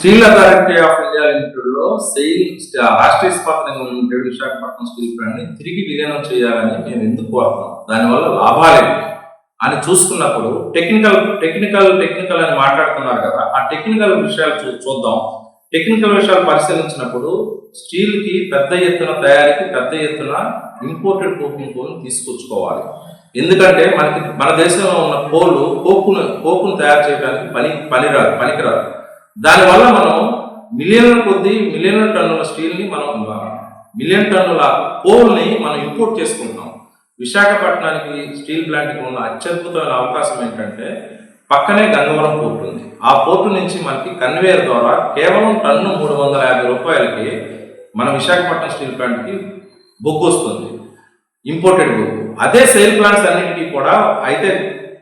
Steel authority of India లిమిటెడ్లో SAIL Rashtriya Ispat నిగమం limited Visakhapatnam steel ప్లాంట్ని తిరిగి విలీనం చేయాలని మేము ఎందుకు కోరుతున్నాం దానివల్ల లాభాలేంటి అని చూసుకున్నప్పుడు టెక్నికల్ టెక్నికల్ టెక్నికల్ అని మాట్లాడుతున్నారు కదా ఆ టెక్నికల్ విషయాలు చూ చూద్దాం. టెక్నికల్ విషయాలు పరిశీలించినప్పుడు స్టీల్కి పెద్ద ఎత్తున తయారీకి పెద్ద ఎత్తున ఇంపోర్టెడ్ కోకింగ్ కోల్ తీసుకొచ్చుకోవాలి. ఎందుకంటే మనకి మన దేశంలో ఉన్న కోళ్ళు కోకును కోకును తయారు చేయడానికి పని పనిరాదు పనికిరాదు. దానివల్ల మనం మిలియన్ల కొద్ది మిలియన్ల టన్నుల స్టీల్ని మనం మిలియన్ టన్నుల కోల్ని మనం ఇంపోర్ట్ చేసుకుంటాం విశాఖపట్నానికి స్టీల్ ప్లాంట్కి ఉన్న అత్యద్భుతమైన అవకాశం ఏంటంటే పక్కనే గంగవరం పోర్టు ఉంది. ఆ పోర్టు నుంచి మనకి కన్వేయర్ ద్వారా కేవలం టన్ను మూడు వందల యాభై రూపాయలకి మన విశాఖపట్నం స్టీల్ ప్లాంట్కి బొగ్గు వస్తుంది. ఇంపోర్టెడ్ బొగ్గు. అదే సేల్ ప్లాంట్స్ అన్నిటికీ కూడా అయితే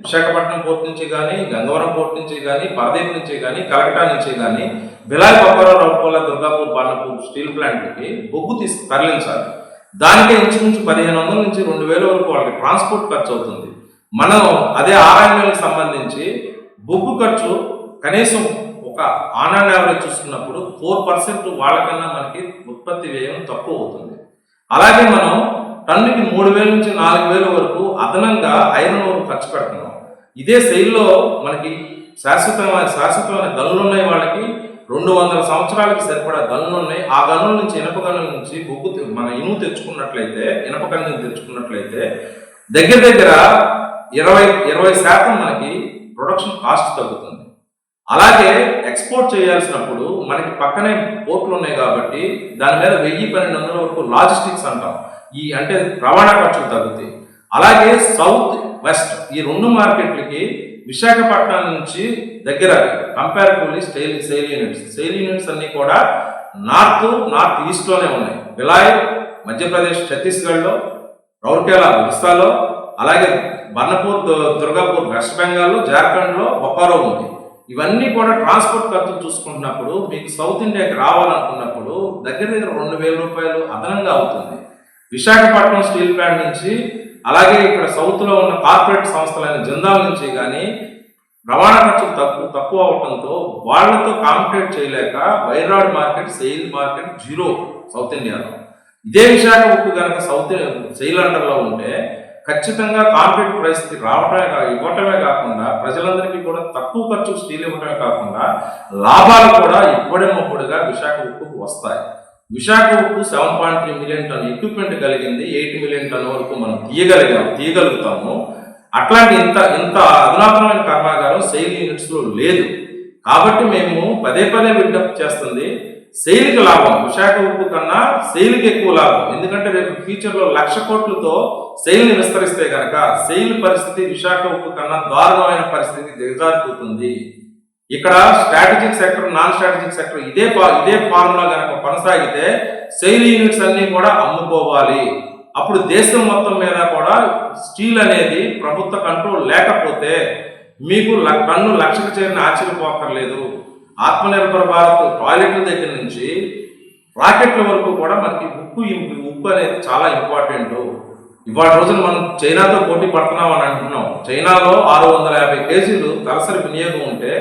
విశాఖపట్నం పోర్ట్ నుంచి కానీ గంగవరం పోర్ట్ నుంచి కానీ పాదేపు నుంచి కానీ కలకటా నుంచి కానీ బిలాయ్ పప్పరావు రౌపల్ల దుర్గాపూర్ బాణపూర్ స్టీల్ ప్లాంట్కి బొగ్గు తీసి తరలించాలి. దానికి ఇంచుమించు పదిహేను వందల నుంచి రెండు వేల వరకు వాళ్ళకి ట్రాన్స్పోర్ట్ ఖర్చు అవుతుంది. మనం అదే ఆర్ఐఎంఎల్కి సంబంధించి బొగ్గు ఖర్చు కనీసం ఒక ఆన్ అండ్ యావరేజ్ చూసుకున్నప్పుడు ఫోర్ పర్సెంట్ వాళ్ళకన్నా మనకి ఉత్పత్తి వ్యయం తక్కువ అవుతుంది. అలాగే మనం టన్నుకి మూడు వేల నుంచి నాలుగు వేల వరకు అదనంగా ఐరన్ ఓర్ ఖర్చు పెడుతున్నాం. ఇదే శైలిలో మనకి శాశ్వతమైన శాశ్వతమైన గనులు ఉన్నాయి వాళ్ళకి. రెండు వందల సంవత్సరాలకి సరిపడా గనులు ఉన్నాయి. ఆ గనుల నుంచి ఇనప గనుల నుంచి బొగ్గు మన ఇనుము తెచ్చుకున్నట్లయితే ఇనప గనులు తెచ్చుకున్నట్లయితే దగ్గర దగ్గర ఇరవై ఇరవై శాతం మనకి ప్రొడక్షన్ కాస్ట్ తగ్గుతుంది. అలాగే ఎక్స్పోర్ట్ చేయాల్సినప్పుడు మనకి పక్కనే పోర్ట్లు ఉన్నాయి కాబట్టి దాని మీద వెయ్యి పన్నెండు వందల వరకు లాజిస్టిక్స్ అంటాం. ఈ అంటే రవాణా ఖర్చులు తగ్గుతాయి అలాగే సౌత్ వెస్ట్ ఈ రెండు మార్కెట్లకి విశాఖపట్నం నుంచి దగ్గర comparatively style sale units sale units అన్నీ కూడా నార్త్ నార్త్ ఈస్ట్లోనే ఉన్నాయి. విలాయ్ మధ్యప్రదేశ్ ఛత్తీస్గఢ్లో రౌర్కెలా ఒరిస్సాలో అలాగే బన్నపూర్ దు- దుర్గాపూర్ వెస్ట్ బెంగాల్లో జార్ఖండ్లో బొకారో ఉంది. ఇవన్నీ కూడా ట్రాన్స్పోర్ట్ ఖర్చులు చూసుకుంటున్నప్పుడు మీకు సౌత్ ఇండియాకి రావాలనుకున్నప్పుడు దగ్గర దగ్గర రెండు వేల రూపాయలు అదనంగా అవుతుంది. విశాఖపట్నం స్టీల్ ప్లాంట్ నుంచి అలాగే ఇక్కడ సౌత్లో ఉన్న కార్పొరేట్ సంస్థలైన జిందాల్ నుంచి కానీ రవాణా ఖర్చులు తక్కువ తక్కువ అవడంతో వాళ్ళతో కాంపిటేట్ చేయలేక వైరాడ్ market SAIL market zero south ఇండియాలో ఇదే విశాఖ ఉప్పు కనుక సౌత్ సెయిల్ అండర్లో ఉంటే ఖచ్చితంగా కాంక్రీట్ ప్రైస్కి రావటమే కా ఇవ్వటమే కాకుండా ప్రజలందరికీ కూడా తక్కువ ఖర్చు స్టీల్ ఇవ్వటమే కాకుండా లాభాలు కూడా ఇప్పుడేమప్పుడుగా విశాఖ ఉక్కుకు వస్తాయి. విశాఖ ఉక్కు seven point three million ton equipment కలిగింది ఎయిట్ మిలియన్ టన్ వరకు మనం తీయగలిగాం తీయగలుగుతాము. అట్లాంటి ఇంత ఇంత అధునాతనమైన కర్మాగారం సెయిల్ యూనిట్స్లో లేదు. కాబట్టి మేము పదే పదే బిల్డప్ చేస్తుంది. సెయిల్కి లాభం. విశాఖ ఉక్కు కన్నా సెయిల్కి ఎక్కువ లాభం. ఎందుకంటే రేపు ఫ్యూచర్లో లక్ష కోట్లతో సెయిల్ విస్తరిస్తే కనుక సెయిల్ పరిస్థితి విశాఖ ఉక్కు కన్నా దారుణమైన పరిస్థితి దిగజారిపోతుంది. ఇక్కడ strategic sector non strategic sector ఇదే ఇదే ఫార్ములా కనుక కొనసాగితే సెయిల్ యూనిట్స్ అన్ని కూడా అమ్ముకోవాలి. అప్పుడు దేశం మొత్తం మీద కూడా స్టీల్ అనేది ప్రభుత్వ కంట్రోల్ లేకపోతే మీకు ల- టన్ను లక్షకు చేరిన ఆశ్చర్యపోకర్లేదు ఆత్మనిర్భర భారత్ టాయిలెట్ల దగ్గర నుంచి రాకెట్ల వరకు కూడా మనకి ఉప్పు ఉప్పు అనేది చాలా ఇంపార్టెంట్. ఇవాళ రోజున మనం చైనాతో పోటీ పడుతున్నాం అని అంటున్నాం. చైనాలో ఆరు వందల యాభై కేజీలు తలసరి వినియోగం ఉంటే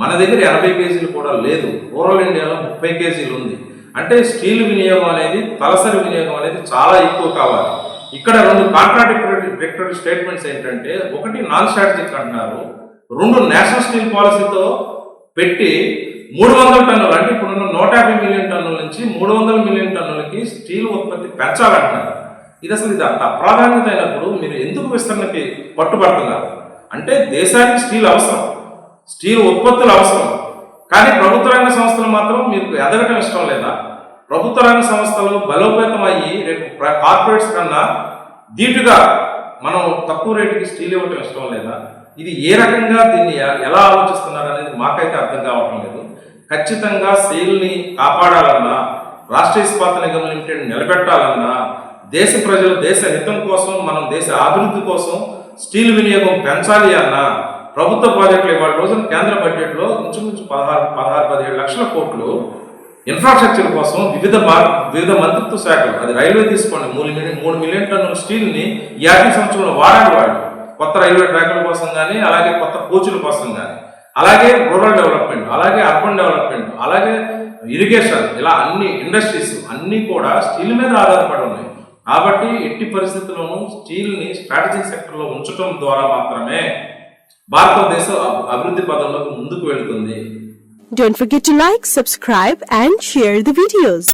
మన దగ్గర ఎనభై కేజీలు కూడా లేదు. రూరల్ ఇండియాలో ముప్పై కేజీలు ఉంది. అంటే స్టీల్ వినియోగం అనేది తలసరి వినియోగం అనేది చాలా ఎక్కువ కావాలి. ఇక్కడ రెండు కాంట్రాడిక్టరీ స్టేట్మెంట్స్ ఏంటంటే ఒకటి నాన్ స్ట్రాటజిక్ అంటున్నారు. రెండు నేషనల్ స్టీల్ పాలసీతో పెట్టి మూడు వందల టన్నులు అంటే ఇప్పుడున్న నూట యాభై మిలియన్ టన్నుల నుంచి మూడు వందల మిలియన్ టన్నులకి స్టీల్ ఉత్పత్తి పెంచాలంటున్నారు. ఇది అసలు ఇది అంత అప్రాధాన్యత అయినప్పుడు మీరు ఎందుకు విస్తరణకి పట్టుబడుతున్నారు? అంటే దేశానికి స్టీల్ అవసరం స్టీల్ ఉత్పత్తులు అవసరం. కానీ ప్రభుత్వ రంగ సంస్థలు మాత్రం మీకు ఎదగటం ఇష్టం లేదా? ప్రభుత్వ రంగ సంస్థలు బలోపేతం అయ్యి రేపు కార్పొరేట్స్ కన్నా ధీటుగా మనం తక్కువ రేటుకి స్టీల్ ఇవ్వటం ఇష్టం లేదా? ఇది ఏ రకంగా దీన్ని ఎలా ఆలోచిస్తున్నారు అనేది మాకైతే అర్థం కావటం లేదు. ఖచ్చితంగా సేల్ని కాపాడాలన్నా రాష్ట్ర ఇస్పాత నిగమ్ లిమిటెడ్ నిలబెట్టాలన్నా దేశ ప్రజలు దేశ హితం కోసం మనం దేశ అభివృద్ధి కోసం స్టీల్ వినియోగం పెంచాలి అన్నా ప్రభుత్వ ప్రాజెక్టులు ఇవాళ రోజున కేంద్ర బడ్జెట్లో ఇంచుమించు పదహారు పదహారు పదిహేడు లక్షల కోట్లు ఇన్ఫ్రాస్ట్రక్చర్ కోసం వివిధ వివిధ మంత్రిత్వ శాఖలు అది రైల్వే తీసుకోండి మూడు మిలియన్ మూడు మిలియన్ టన్నుల స్టీల్ని ఈ ఆర్థిక సంవత్సరంలో వాడాలి వాళ్ళు. కొత్త రైల్వే ట్రాక్ల కోసం కానీ అలాగే కొత్త కోచుల కోసం కానీ అలాగే రూరల్ డెవలప్మెంట్ అలాగే అర్బన్ డెవలప్మెంట్ అలాగే ఇరిగేషన్ ఇలా అన్ని ఇండస్ట్రీస్ అన్నీ కూడా స్టీల్ మీద ఆధారపడి ఉన్నాయి కాబట్టి ఎట్టి పరిస్థితుల్లోనూ స్టీల్ని స్ట్రాటజిక్ సెక్టర్లో ఉంచడం ద్వారా మాత్రమే భారతదేశం అభివృద్ధి పదంలోకి ముందుకు వెళుతుంది Don't forget to like, subscribe and share the videos.